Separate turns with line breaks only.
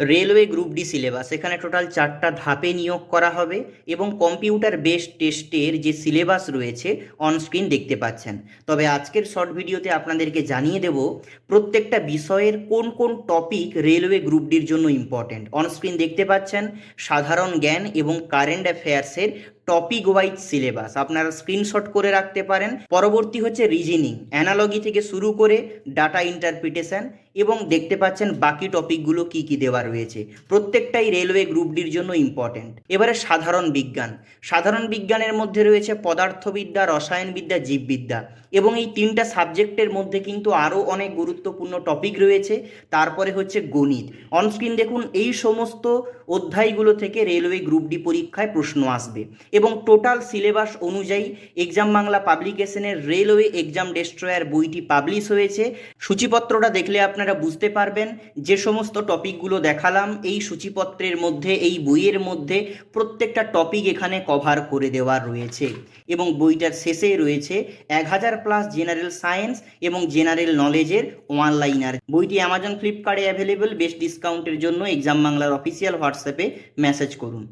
Railway group D syllabus. এখানে total চারটা ধাপে নিয়োগ করা হবে এবং কম্পিউটার বেস টেস্টের যে সিলেবাস রয়েছে অনস্ক্রিন দেখতে পাচ্ছেন। তবে আজকের শর্ট ভিডিওতে আপনাদেরকে জানিয়ে দেব, প্রত্যেকটা বিষয়ের কোন কোন টপিক রেলওয়ে গ্রুপ ডির জন্য ইম্পর্টেন্ট অনস্ক্রিন দেখতে পাচ্ছেন, সাধারণ জ্ঞান এবং কারেন্ট অ্যাফেয়ার্সের টপিক ওয়াইজ সিলেবাস। আপনারা স্ক্রিনশট করে রাখতে পারেন। পরবর্তী হচ্ছে রিজনিং অ্যানালজি থেকে শুরু করে ডাটা ইন্টারপ্রিটেশন এবং দেখতে পাচ্ছেন বাকি টপিকগুলো কি কি দেওয়া রয়েছে। প্রত্যেকটাই রেলওয়ে গ্রুপ ডির জন্য ইম্পর্টেন্ট এবারে সাধারণ বিজ্ঞান। সাধারণ বিজ্ঞানের মধ্যে রয়েছে পদার্থবিদ্যা, রসায়নবিদ্যা, জীববিদ্যা। এবং এই তিনটা সাবজেক্টের মধ্যে কিন্তু আরও অনেক গুরুত্বপূর্ণ টপিক রয়েছে। তারপরে হচ্ছে গণিত। অনস্ক্রিন দেখুন, এই সমস্ত অধ্যায়গুলো থেকে রেলওয়ে গ্রুপ ডি পরীক্ষায় প্রশ্ন আসবে। এবং টোটাল সিলেবাস অনুযায়ী এক্সাম বাংলা পাবলিকেশনের রেলওয়ে এক্সাম ডেস্ট্রয়ার বইটি পাবলিশ হয়েছে। সূচিপত্রটা দেখলে আপনারা বুঝতে পারবেন যে সমস্ত টপিকগুলো দেখালাম এই সূচিপত্রের মধ্যে, এই বইয়ের মধ্যে প্রত্যেকটা টপিক এখানে কভার করে দেওয়ার রয়েছে এবং বইটার শেষে রয়েছে এক হাজার প্লাস জেনারেল সায়েন্স এবং জেনারেল নলেজের ওয়ানলাইনার বইটি অ্যামাজন ফ্লিপকার্টে অ্যাভেলেবেল বেস্ট ডিসকাউন্টের জন্য এক্সাম বাংলার অফিসিয়াল হোয়াটসঅ্যাপে মেসেজ করুন।